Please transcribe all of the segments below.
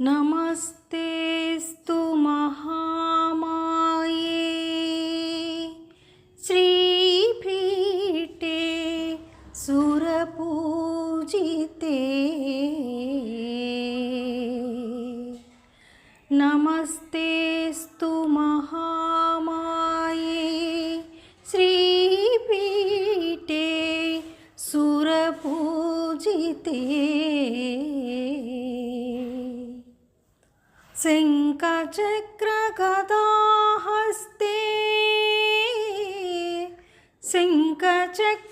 नमस्ते स्तु महामाये। श्रीपीठे सुरपूजिते। नमस्तेस्तु महा चक्रगदा हस्ते सिंहचक्र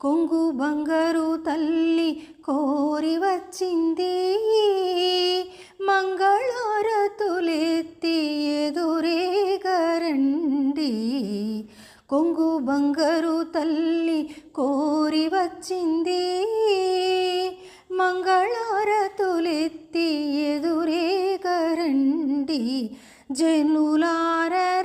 కొంగు బంగారు తల్లి కోరి వచ్చింది. మంగళారతులెత్తి ఎదురేగరండి కొంగు బంగారు తల్లి కోరి వచ్చింది. మంగళారతులెత్తి ఎదురేగరండి జనులారా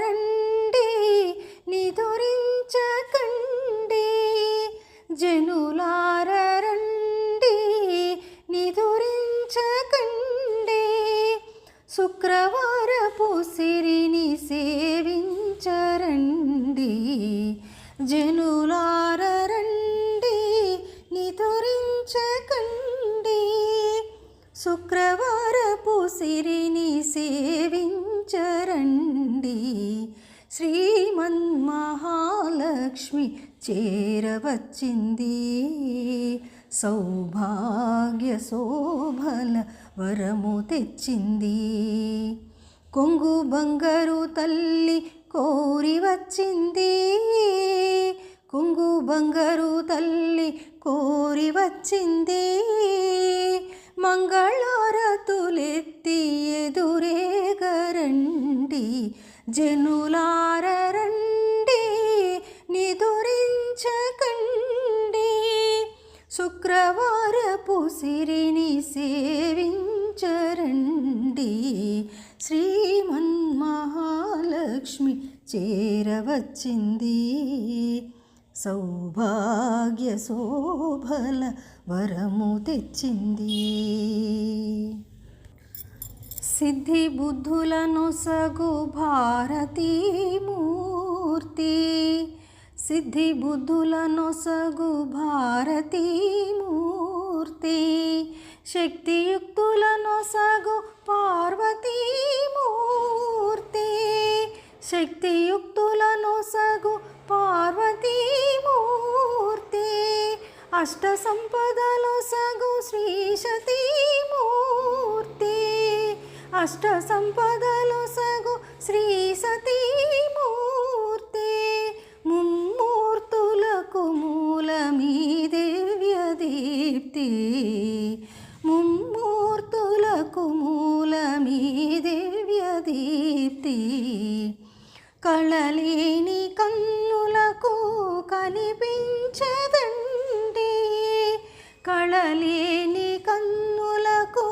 శుక్రవారపు సిరిని సేవించరండి. శ్రీమన్మహాలక్ష్మి చేరవచ్చింది. సౌభాగ్య శోభల వరము తెచ్చింది. కొంగు బంగారు తల్లి కోరి వచ్చింది. కొంగు బంగారు తల్లి కోరి వచ్చింది. మంగళారతులెత్తి ఎదురేగరండి జనులారండి నిదురించకండి. శుక్రవారపు సిరిని సేవించరండి. శ్రీమన్మహాలక్ష్మి చేరవచ్చింది. సౌభాగ్య శోభల వరము తెచ్చింది. సిద్ధి బుద్ధులను సగు భారతీమూర్తి సిద్ధి బుద్ధులను సగు భారతీమూర్తి శక్తియుక్తులను సగు పార్వతీమూర్తి శక్తియుక్తులను సగు పార్వతీమూర్తి అష్ట సంపదలు సగు శ్రీశతీమూర్తి అష్ట సంపదలు సగు శ్రీ సతీమూర్తి ముమ్మూర్తులకు మూలమీ దివ్య దీప్తి ముమ్మూర్తులకు మూలమీ దివ్య దీప్తి. కళలేని కన్నులకు కళలేని కన్నులకు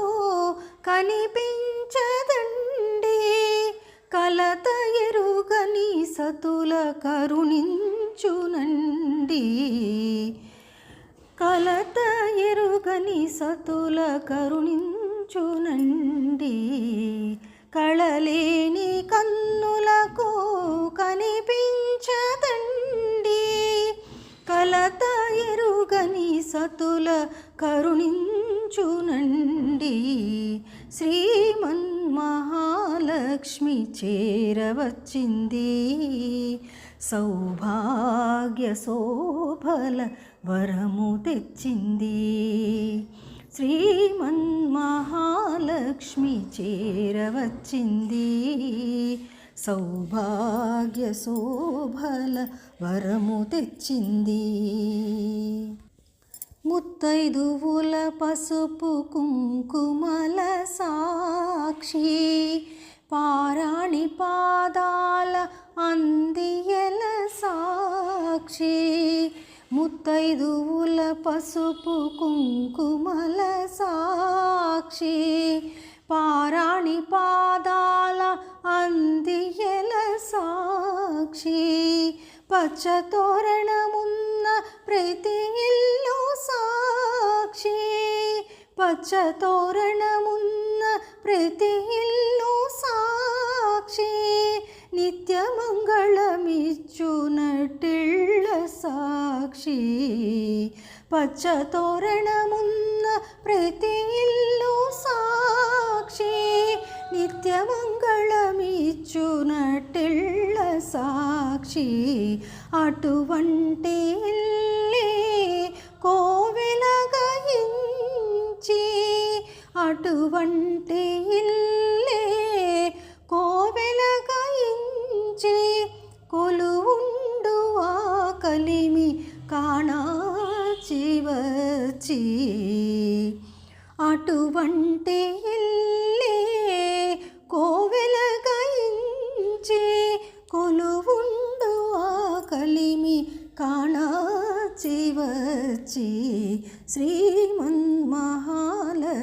కనిపించదండి. కలత ఎరుగని సతుల కరుణించునండి. కలత ఎరుగని సతుల కరుణించునండి. కళలేని కన్ను సతుల కరుణించునండి. శ్రీమన్మహాలక్ష్మి చేరవచ్చింది. సౌభాగ్య శోభల వరము తెచ్చింది. శ్రీమన్మహాలక్ష్మి చేరవచ్చింది. సౌభాగ్య శోభల వరము తెచ్చింది. ముత్తైదువుల పసుపు కుంకుమల సాక్షి పారాణి పాదాల అందియల సాక్షి ముత్తైదువుల పసుపు కుంకుమల సాక్షి పారాణి పాదాల అందియల సాక్షి పచ్చతోరణమున్న ప్రతి പച്ച തോരണമുന്ന പ്രതിയില്ലു സാക്ഷി നിത്യമംഗളമിച്ചു നട്ടുള്ള സാക്ഷി. പച്ച തോരണമുന്ന പ്രതിയില്ലു സാക്ഷി നിത്യമംഗളമിച്ചു നട്ടുള്ള സാക്ഷി. അടുവണ്ടിയില്ലേ കോവിലക అటువంటి ఇల్లే కోవెలగయించి కొలువుండు ఆ కలిమి కాణాచి వచ్చి అటువంటి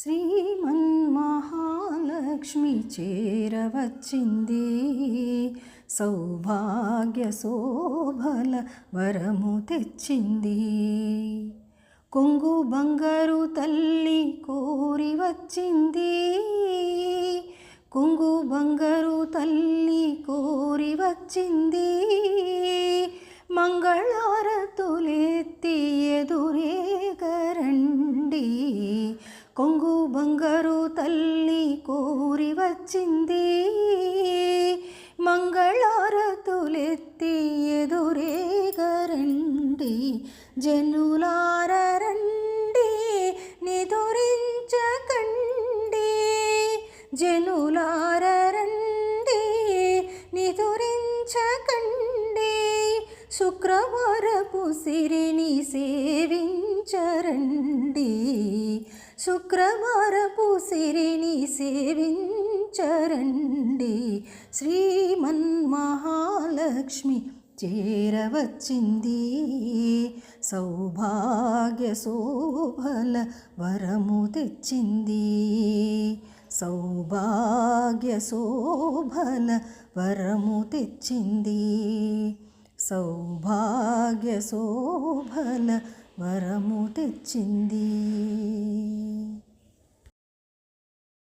శ్రీమన్మహాలక్ష్మి చేరవచ్చింది సౌభాగ్య శోభల వరము తెచ్చింది కొంగు బంగారు తల్లి కోరి వచ్చింది కొంగు బంగారు తల్లి కోరి వచ్చింది మంగళ కొంగు బంగారు తల్లి కోరి వచ్చింది. మంగళారతులెత్తి ఎదురేగరండి. జనులారండి నిదురించకండి జనులారండి నిదురించకండి శుక్రవారపు సిరిని సేవించరండి. శుక్రవారపు సిరిని సేవించరండి. శ్రీమన్మహాలక్ష్మి చేరవచ్చింది. సౌభాగ్య శోభల వరము తెచ్చింది. సౌభాగ్య శోభల వరము తెచ్చింది. సౌభాగ్య శోభల వరము తెచ్చింది.